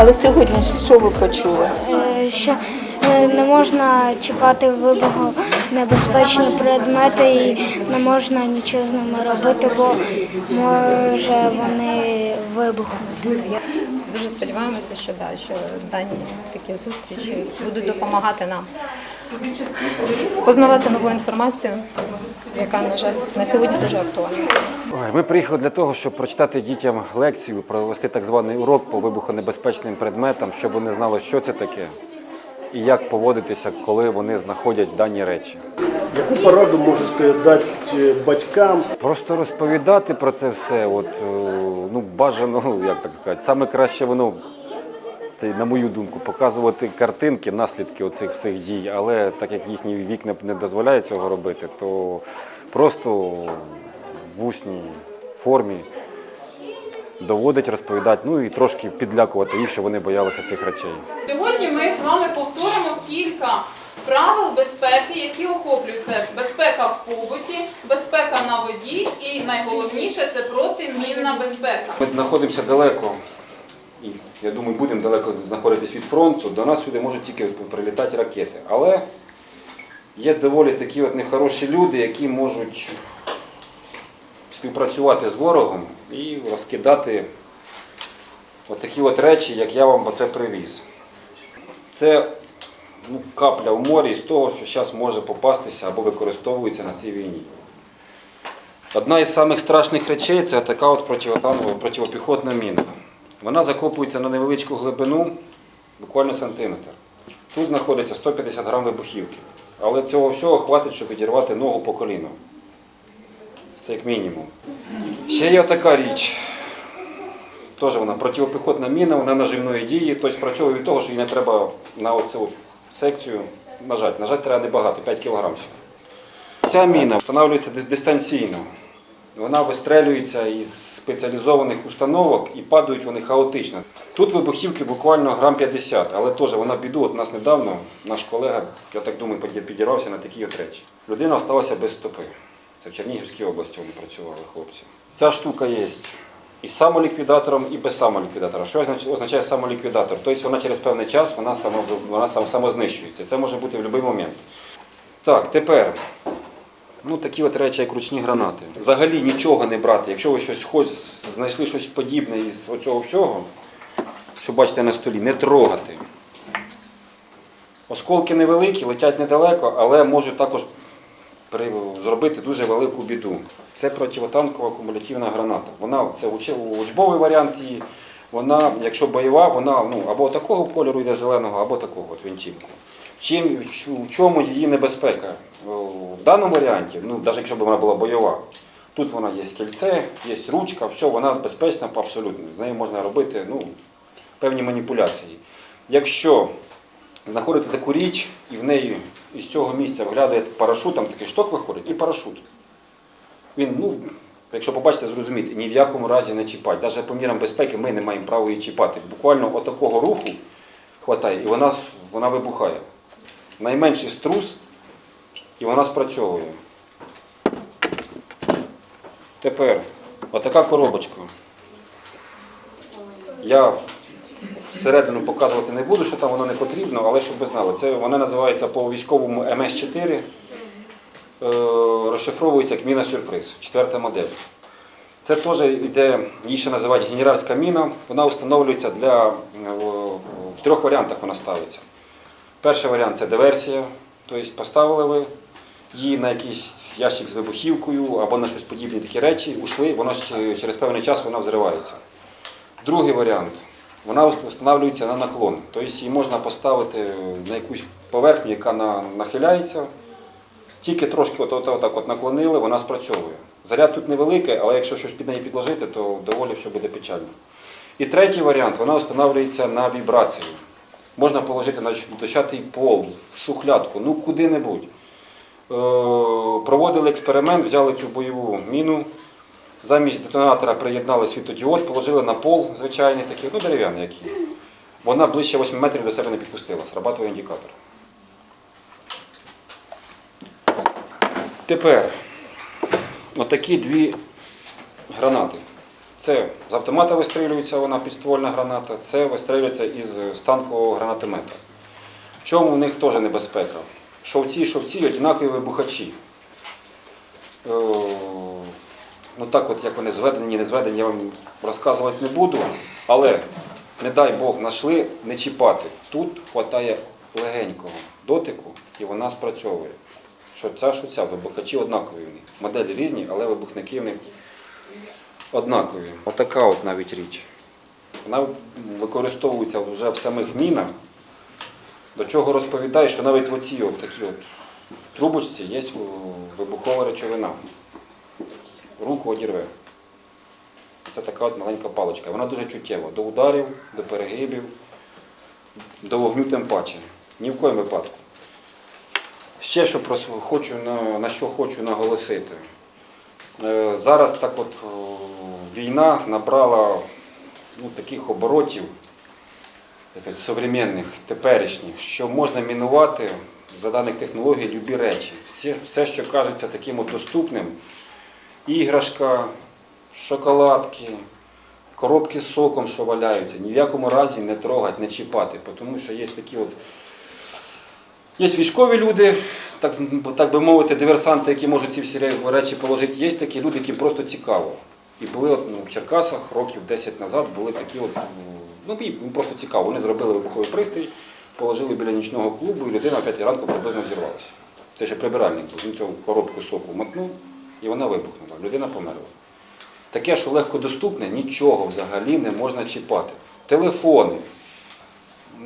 Але сьогодні що ви почули? Е, що е, не можна чіпати вибухонебезпечні предмети і не можна нічого з ними робити, бо може вони вибухнути. Дуже сподіваємося, що да, що дані такі зустрічі будуть допомагати нам познавати нову інформацію, яка, на жаль, на сьогодні дуже актуальна. Ой, Ми приїхали для того, щоб прочитати дітям лекцію, провести так званий урок по вибухонебезпечним предметам, щоб вони знали, що це таке і як поводитися, коли вони знаходять дані речі. Яку пораду можете дати е, батькам? Просто розповідати про це все, от, е, ну, бажано, як так сказати, саме краще воно, це, на мою думку, показувати картинки, наслідки оцих всіх дій, але так як їхній вік не, дозволяє цього робити, то просто в усній формі доводить, розповідати, ну і трошки підлякувати їх, щоб вони боялися цих речей. Сьогодні ми з вами повторимо кілька правил безпеки, які охоплюють це безпека в побуті, безпека на воді і найголовніше це протимінна безпека. Ми знаходимося далеко, і я думаю, будемо далеко знаходитись від фронту. До нас сюди можуть тільки прилітати ракети. Але є доволі такі от нехороші люди, які можуть співпрацювати з ворогом і розкидати такі от речі, як я вам оце привіз. Це ну, капля в морі з того, що зараз може попастися або використовується на цій війні. Одна із самих страшних речей це така от противопіхотна міна. Вона закопується на невеличку глибину, буквально сантиметр. Тут знаходиться 150 грам вибухівки. Але цього всього хватить, щоб відірвати ногу по коліну. Це як мінімум. Ще є така річ. Теж вона противопіхотна міна, вона наживної дії, тобто спрацьовує від того, що їй не треба на оцю секцію нажати. Нажати треба небагато, 5 кг. Ця міна встановлюється дистанційно. Вона вистрелюється із спеціалізованих установок і падають вони хаотично. Тут вибухівки буквально грам 50, але теж вона біду. От нас недавно наш колега, я так думаю, підірвався на такі от речі. Людина залишилася без стопи. Це в Чернігівській області вони працювали хлопці. Ця штука є і самоліквідатором, і без самоліквідатора. Що означає самоліквідатор? Тобто вона через певний час вона, само, вона сам, самознищується. Це може бути в будь-який момент. Так, тепер Ну, такі от речі, як ручні гранати. Взагалі нічого не брати. Якщо ви щось хоч знайшли щось подібне із оцього всього, що бачите на столі, не трогати. Осколки невеликі, летять недалеко, але можуть також зробити дуже велику біду. Це противотанкова кумулятивна граната. Вона це учбовий варіант її. Вона, якщо бойова, вона ну, або такого кольору йде зеленого, або такого от вінтівку. Чим, в чому її небезпека? В даному варіанті, ну, навіть якщо б вона була бойова, тут вона є кільце, є ручка, все, вона безпечна абсолютно. З нею можна робити ну, певні маніпуляції. Якщо знаходити таку річ і в неї із цього місця виглядає парашут, там такий шток виходить, і парашут. Він, ну, якщо побачите, зрозумієте, ні в якому разі не чіпати. Навіть по мірам безпеки ми не маємо права її чіпати. Буквально отакого руху хватає, і вона, вона вибухає. Найменший струс, і вона спрацьовує. Тепер, отака коробочка. Я всередину показувати не буду, що там воно не потрібно, але щоб ви знали, це вона називається по військовому МС-4, е, розшифровується як міна сюрприз, четверта модель. Це теж йде, її ще називають генеральська міна. Вона встановлюється для е, в- трьох варіантах вона ставиться. Перший варіант це диверсія, тобто поставили ви її на якийсь ящик з вибухівкою або на щось подібні такі речі, ушли, воно ще через певний час вона взривається. Другий варіант. Вона встановлюється на наклон. Тобто її можна поставити на якусь поверхню, яка нахиляється. Тільки трошки от, от, отак от наклонили, вона спрацьовує. Заряд тут невеликий, але якщо щось під неї підложити, то доволі все буде печально. І третій варіант, вона встановлюється на вібрацію. Можна положити на дощатий пол, шухлядку, ну куди-небудь. Е, проводили експеримент, взяли цю бойову міну, замість детонатора приєднали світодіод, положили на пол звичайний такий, ну дерев'яний який. Вона ближче 8 метрів до себе не підпустила, срабатує індикатор. Тепер отакі дві гранати. Це з автомата вистрілюється вона підствольна граната, це вистрілюється із станкового гранатомета. В чому в них теж небезпека? Шовці, шовці однакові вибухачі. Ну так, от як вони зведені, не зведені, я вам розказувати не буду, але не дай Бог знайшли, не чіпати. Тут вистачає легенького дотику і вона спрацьовує. Що ця, що ця, вибухачі однакові в. Моделі різні, але вибухники в них однакові. Отака от навіть річ. Вона використовується вже в самих мінах, до чого розповідає, що навіть в оцій от такі от трубочці є вибухова речовина. Руку одірве. Це така от маленька паличка. Вона дуже чуттєва. До ударів, до перегибів, до вогню тим паче. Ні в коєму випадку. Ще що хочу на, що хочу наголосити. Е, Зараз так от війна набрала ну, таких оборотів, современних, теперішніх, що можна мінувати за даних технологій любі речі. Все, все, що кажеться таким от доступним, іграшка, шоколадки, коробки з соком, що валяються, ні в якому разі не трогати, не чіпати, тому що є такі от Є військові люди, так, так би мовити, диверсанти, які можуть ці всі речі положити. Є такі люди, які просто цікаво. І були от, ну, в Черкасах років 10 назад були такі от, ну їм їм просто цікаво. Вони зробили вибуховий пристрій, положили біля нічного клубу, і людина о 5 ранку приблизно взірвалася. Це ще прибиральник. Він цю коробку соку мотнув, і вона вибухнула. Людина померла. Таке, що легкодоступне, нічого взагалі не можна чіпати. Телефони.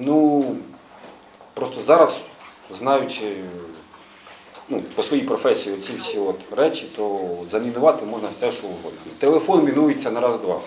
Ну, просто зараз, знаючи ну, по своїй професії ці всі от речі, то замінувати можна все, що угодно. Телефон мінується на раз-два.